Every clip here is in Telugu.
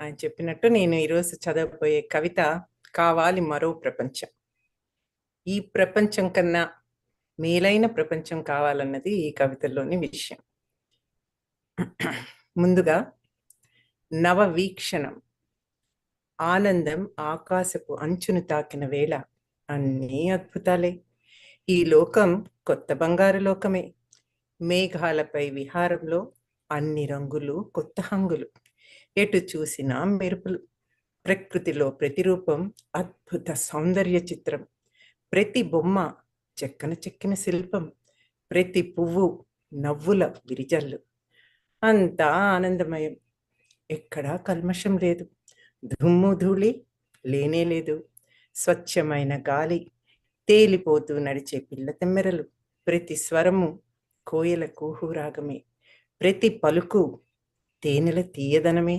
ఆయన చెప్పినట్టు నేను ఈరోజు చదవబోయే కవిత కావాలి మరో ప్రపంచం. ఈ ప్రపంచం కన్నా మేలైన ప్రపంచం కావాలన్నది ఈ కవితలోని విషయం. ముందుగా నవ వీక్షణం ఆనందం ఆకాశపు అంచును తాకిన వేళ అన్నీ అద్భుతాలే. ఈ లోకం కొత్త బంగారు లోకమే. మేఘాలపై విహారంలో అన్ని రంగులు కొత్త హంగులు. ఎటు చూసినా మెరుపులు. ప్రకృతిలో ప్రతిరూపం అద్భుత సౌందర్య చిత్రం. ప్రతి బొమ్మ చెక్కన చెక్కిన శిల్పం. ప్రతి పువ్వు నవ్వుల విరిజల్లు. అంతా ఆనందమయం. ఎక్కడా కల్మషం లేదు. దుమ్ము ధూళి లేనే లేదు. స్వచ్ఛమైన గాలి తేలిపోతూ నడిచే పిల్ల తెమ్మెరలు. ప్రతి స్వరము కోయల కూహురాగమే. ప్రతి పలుకు తేనెల తీయదనమే.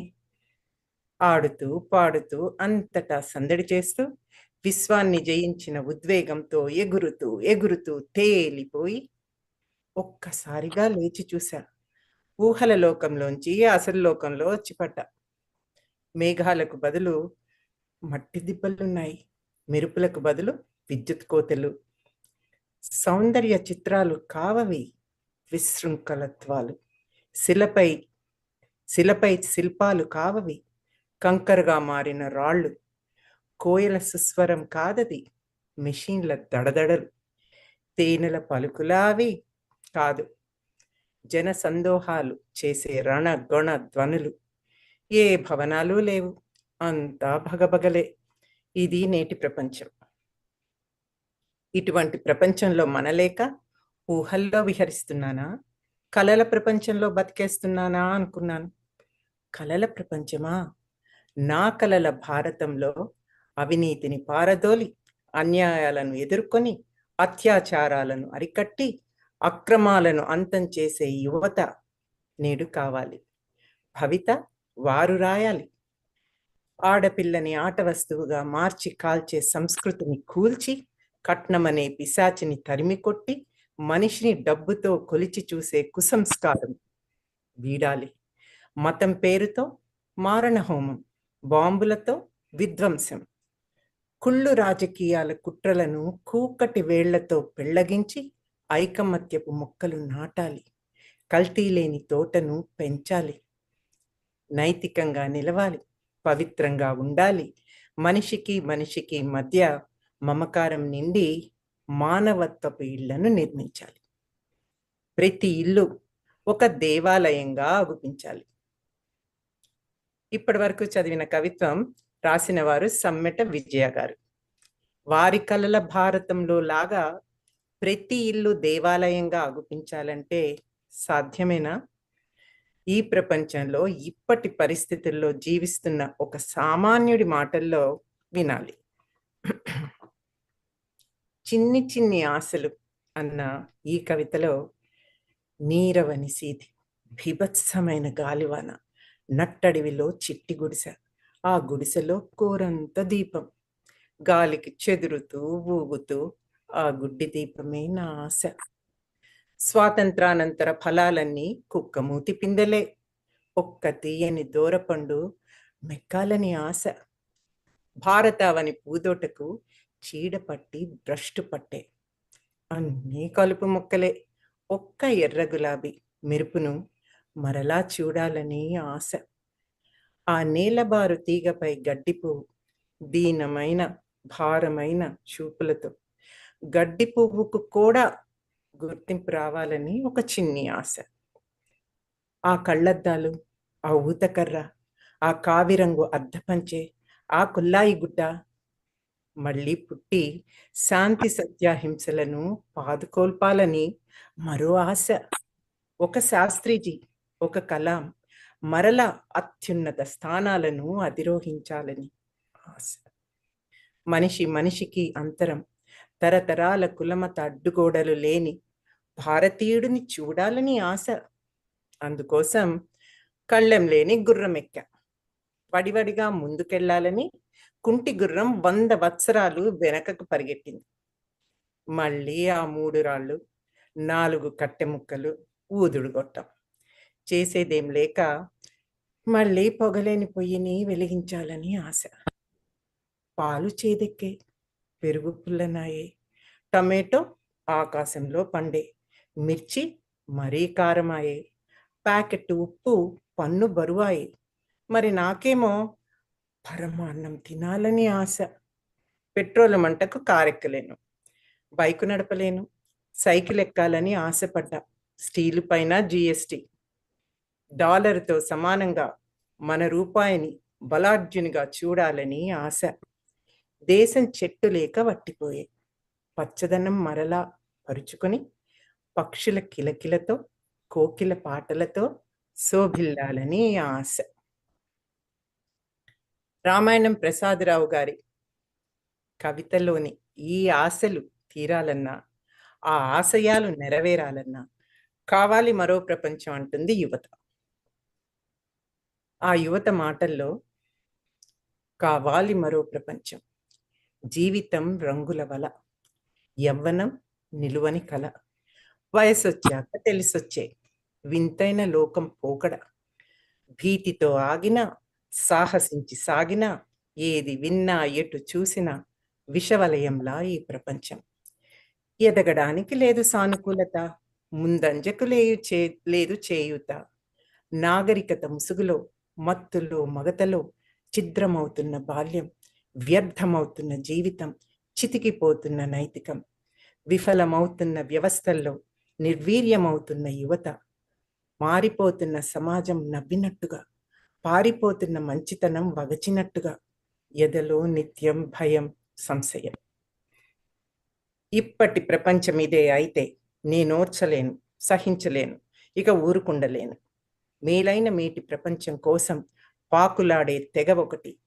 ఆడుతూ పాడుతూ అంతటా సందడి చేస్తూ విశ్వాన్ని జయించిన ఉద్వేగంతో ఎగురుతూ ఎగురుతూ తేలిపోయి ఒక్కసారిగా లేచి చూశా. ఊహల లోకంలోంచి అసలు లోకంలో వచ్చిపడ్డ మేఘాలకు బదులు మట్టి దిబ్బలున్నాయి. మెరుపులకు బదులు విద్యుత్ కోతలు. సౌందర్య చిత్రాలు కావవి విశృంఖలత్వాలు. శిలపై శిలపై శిల్పాలు కావవి. కంకరగా మారిన రాళ్ళు. కోయల సుస్వరం కాదది. మెషీన్ల దడదడలు. తేనెల పలుకులావి కాదు. జన సందోహాలు చేసే రణ గొణ ధ్వనులు. ఏ భవనాలు లేవు. అంతా భగభగలే. ఇది నేటి ప్రపంచం. ఇటువంటి ప్రపంచంలో మనలేక ఊహల్లో విహరిస్తున్నానా? కలల ప్రపంచంలో బతికేస్తున్నానా అనుకున్నాను. కలల ప్రపంచమా? నా కలల భారతంలో అవినీతిని పారదోలి అన్యాయాలను ఎదుర్కొని అత్యాచారాలను అరికట్టి అక్రమాలను అంతం చేసే యువత నేడు కావాలి. భవిత వారు రాయాలి. ఆడపిల్లని ఆట వస్తువుగా మార్చి కాల్చే సంస్కృతిని కూల్చి కట్నమనే పిశాచిని తరిమి కొట్టి మనిషిని డబ్బుతో కొలిచి చూసే కుసంస్కారం వీడాలి. మతం పేరుతో మారణ హోమం బాంబులతో విధ్వంసం. కుళ్ళు రాజకీయాల కుట్రలను కూకటి వేళ్ళతో పెళ్ళగించి ఐకమత్యపు మొక్కలు నాటాలి. కల్తీ లేని తోటను పెంచాలి. నైతికంగా నిలవాలి. పవిత్రంగా ఉండాలి. మనిషికి మనిషికి మధ్య మమకారం నిండి మానవత్వపు ఇళ్ళను నిర్మించాలి. ప్రతి ఇల్లు ఒక దేవాలయంగా అగుపించాలి. ఇప్పటి వరకు చదివిన కవిత్వం రాసిన వారు సమ్మెట విజయ గారు. వారి కలల భారతంలో లాగా ప్రతి ఇల్లు దేవాలయంగా ఆగుపించాలంటే సాధ్యమేనా? ఈ ప్రపంచంలో ఇప్పటి పరిస్థితుల్లో జీవిస్తున్న ఒక సామాన్యుడి మాటల్లో వినాలి. చిన్ని చిన్ని ఆశలు అన్న ఈ కవితలో నీరవని సీతి భీభత్సమైన గాలివాన నట్టడివిలో చిట్టి గుడిసె. ఆ గుడిసెలో కోరంత దీపం. గాలికి చెదురుతూ ఊగుతూ ఆ గుడ్డి దీపమే నా ఆశ. స్వాతంత్రానంతర ఫలాలన్నీ కుక్కమూతి పిందెలే. ఒక్క తీయని దూరపండు మెక్కాలని ఆశ. భారతావని పూదోటకు చీడ పట్టి భ్రష్టు పట్టే. అన్నీ కలుపు మొక్కలే. ఒక్క ఎర్ర గులాబీ మెరుపును మరలా చూడాలని ఆశ. ఆ నేలబారు తీగపై గడ్డిపు దీనమైన భారమైన చూపులతో. గడ్డి పువ్వుకు కూడా గుర్తింపు రావాలని ఒక చిన్ని ఆశ. ఆ కళ్ళద్దాలు ఆ ఊతకర్ర ఆ కావిరంగు అద్దపంచే ఆ కుల్లాయి గుడ్డ మళ్ళీ పుట్టి శాంతి సత్యాహింసలను పాదుకోల్పాలని మరో ఆశ. ఒక శాస్త్రిజీ ఒక కలాం మరల అత్యున్నత స్థానాలను అధిరోహించాలని ఆశ. మనిషి మనిషికి అంతరం తరతరాల కులమత అడ్డుగోడలు లేని భారతీయుడిని చూడాలని ఆశ. అందుకోసం కళ్ళెం లేని గుర్రం ఎక్క. వడివడిగా ముందుకెళ్ళాలని కుంటి గుర్రం వంద వత్సరాలు వెనకకు పరిగెట్టింది. మళ్ళీ ఆ మూడు రాళ్ళు నాలుగు కట్టె ముక్కలు ఊదుడుగొట్టం. చేసేదేం లేక మళ్ళీ పొగలేని పొయ్యిని వెలిగించాలని ఆశ. పాలు చేదెక్కే పెరుగు పుల్లనాయే టమాటో ఆకాశంలో పండే మిర్చి మరీ కారమాయే ప్యాకెట్ ఉప్పు పన్ను బరువాయి. మరి నాకేమో పరమాన్నం తినాలని ఆశ. పెట్రోల్ మంటకు కారెక్కలేను బైకు నడపలేను సైకిల్ ఎక్కాలని ఆశపడ్డా స్టీలు పైన జిఎస్టి. డాలర్తో సమానంగా మన రూపాయిని బలార్జునిగా చూడాలని ఆశ. దేశం చెట్టు లేక వట్టిపోయే. పచ్చదనం మరలా పరుచుకొని పక్షుల కిలకిలతో కోకిల పాటలతో శోభిల్లాలని ఆశ. రామాయణం ప్రసాదరావు గారి కవితలోని ఈ ఆశలు తీరాలన్నా ఆ ఆశయాలు నెరవేరాలన్నా కావాలి మరో ప్రపంచం అంటుంది యువత. ఆ యువత మాటల్లో కావాలి మరో ప్రపంచం. జీవితం రంగుల వల యవ్వనం నిలువని కల. వయసొచ్చాక తెలిసొచ్చే వింతైన లోకం పోకడ. భీతితో ఆగిన సాహసించి సాగిన ఏది విన్నా ఎటు చూసినా విషవలయంలా ఈ ప్రపంచం. ఎదగడానికి లేదు సానుకూలత ముందంజకు లేదు చే లేదు చేయుత. నాగరికత ముసుగులో మత్తులో మగతలో ఛిద్రమవుతున్న బాల్యం వ్యర్థమవుతున్న జీవితం చితికిపోతున్న నైతికం విఫలమవుతున్న వ్యవస్థల్లో నిర్వీర్యమవుతున్న యువత మారిపోతున్న సమాజం నవ్వినట్టుగా పారిపోతున్న మంచితనం వగచినట్టుగా ఎదలో నిత్యం భయం సంశయం. ఇప్పటి ప్రపంచం ఇదే అయితే నేనోర్చలేను సహించలేను ఇక ఊరుకుండలేను. మేలైన మేటి ప్రపంచం కోసం పాకులాడే తెగ ఒకటి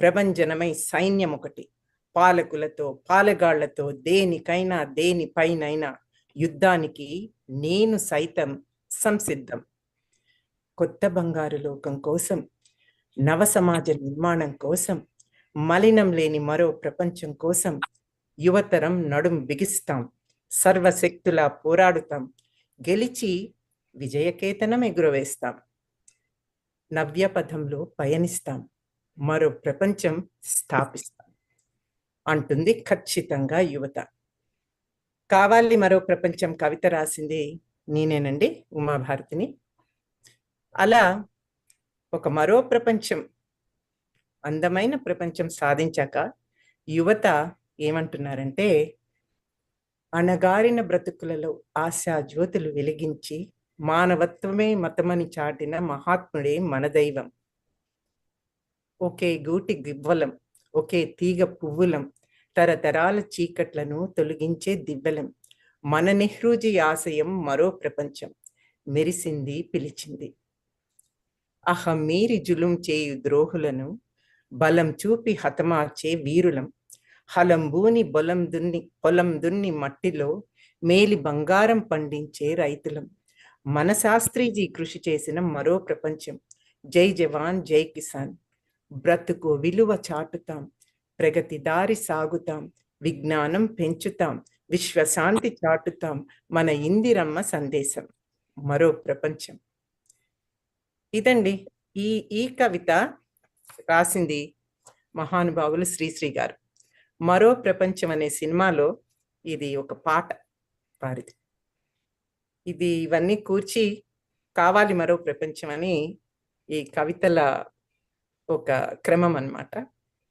ప్రభంజనమై సైన్యం ఒకటి. పాలకులతో పాలగాళ్ళతో దేనికైనా దేనిపైనైనా యుద్ధానికి నేను సైతం సంసిద్ధం. కొత్త బంగారు లోకం కోసం నవ సమాజ నిర్మాణం కోసం మలినం లేని మరో ప్రపంచం కోసం యువతరం నడుం బిగిస్తాం. సర్వశక్తులా పోరాడుతాం. గెలిచి విజయకేతనం ఎగురవేస్తాం. నవ్యపథంలో పయనిస్తాం. మరో ప్రపంచం స్థాపిస్తాం. అంటుంది ఖచ్చితంగా యువత. కావాలి మరో ప్రపంచం కవిత రాసింది నేనేనండి ఉమాభారతిని. అలా ఒక మరో ప్రపంచం అందమైన ప్రపంచం సాధించాక యువత ఏమంటున్నారంటే అణగారిన బ్రతుకులలో ఆశా జ్యోతులు వెలిగించి మానవత్వమే మతమని చాటిన మహాత్ముడే మన దైవం. ఒకే గూటి గివ్వలం ఒకే తీగ పువ్వులం తరతరాల చీకట్లను తొలగించే దివ్వలం. మన నెహ్రూజీ ఆశయం మరో ప్రపంచం మెరిసింది పిలిచింది. అహమీరి జులుం చేయు ద్రోహులను బలం చూపి హతమార్చే వీరులం. హలంబూని బొలం దున్ని పొలం దున్ని మట్టిలో మేలి బంగారం పండించే రైతులం. మన శాస్త్రీజీ కృషి చేసిన మరో ప్రపంచం. జై జవాన్ జై కిసాన్. బ్రతుకు విలువ చాటుతాం. ప్రగతి దారి సాగుతాం. విజ్ఞానం పెంచుతాం. విశ్వశాంతి చాటుతాం. మన ఇందిరమ్మ సందేశం. మరో ప్రపంచం. ఇదండి. ఈ ఈ కవిత రాసింది మహానుభావులు శ్రీశ్రీ గారు. మరో ప్రపంచం అనే సినిమాలో ఇది ఒక పాట వారిది ఇది ఇవన్నీ కూర్చి కావాలి మరో ప్రపంచం అని ఈ కవితల ఒక క్రమం అన్నమాట.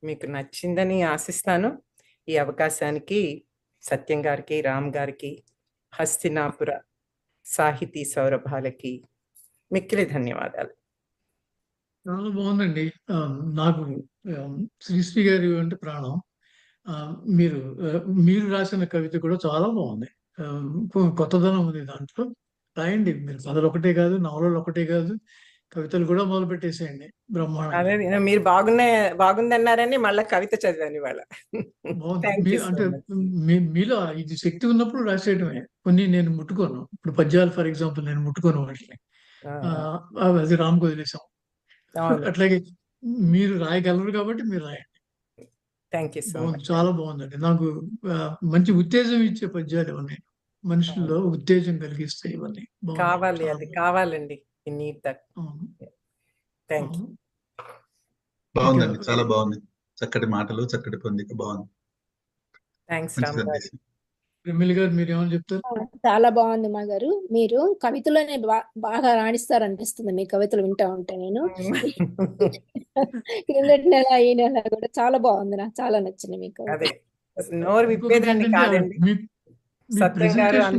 మీకు నచ్చిందని ఆశిస్తాను. ఈ అవకాశానికి సత్యం గారికి రామ్ గారికి హస్తినాపుర సాహితీ సౌరభాలకి మిక్కిలి ధన్యవాదాలు. చాలా బాగుందండి. నాకు శ్రీశ్రీ గారి అంటే ప్రాణం. మీరు మీరు రాసిన కవిత కూడా చాలా బాగుంది. కొత్తదనం ఉంది దాంట్లో. రాయండి. మీరు కథలు ఒకటే కాదు నవలలు ఒకటే కాదు కవితలు కూడా మొదలు పెట్టేసేయండి నేను మీరు బాగున్నాయి బాగుందన్నారని మళ్ళీ కవిత చదివాను ఇవాళ. అంటే మీలో ఇది శక్తి ఉన్నప్పుడు రాసేయటమే. కొన్ని నేను ముట్టుకోను. ఇప్పుడు పద్యాలు ఫర్ ఎగ్జాంపుల్ నేను ముట్టుకోను వాటిని. అది రామ్కి వదిలేసాం అట్లాగే మీరు రాయగలరు కాబట్టి మీరు రాయండి. థ్యాంక్ యూ సో బాగుంది. మచ్ చాలా బాగుందండి. నాకు మంచి ఉత్తేజం ఇచ్చే పద్యాలు ఇవన్నీ. మనుషుల్లో ఉత్తేజం కలిగిస్తాయి ఇవన్నీ. కావాలి అది కావాలండి. Neat that. థ్యాంక్ యూ బాగుందండి. చాలా బాగుంది. చక్కటి మాటలు చక్కటి పొందిక. బాగుంది. థ్యాంక్స్ రామ్ గారు. చాలా బాగుంది మా గారు. మీరు కవితలోనే బా- బాగా రాణిస్తారు అనిపిస్తుంది మీ కవితలు వింటా ఉంటే నేను. క్రిందటి నెల ఈ నెల కూడా చాలా బాగుంది నాకు. చాలా నచ్చింది మీ కవిత అదే. నోరు విప్పేదాన్ని కాదండి.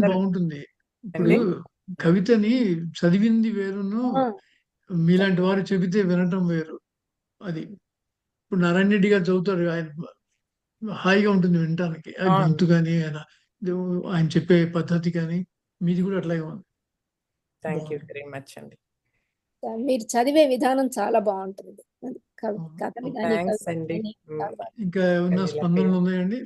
బాగుంటుంది. ఇప్పుడు? కవితని చదివింది వేరును మీలాంటి వారు చెబితే వినటం వేరు. అది. ఇప్పుడు నారాయణ రెడ్డి గారు చదువుతారు. ఆయన హాయిగా ఉంటుంది వినటానికి. గొంతు కానీ ఆయన ఆయన చెప్పే పద్ధతి కానీ మీది కూడా అట్లాగే ఉంది. థ్యాంక్ యూ వెరీ మచ్ అండి. మీరు చదివే విధానం చాలా బాగుంటుంది బాగుంది. ఇంకా ఏమన్నా స్పందనలు. ఉన్నాయండి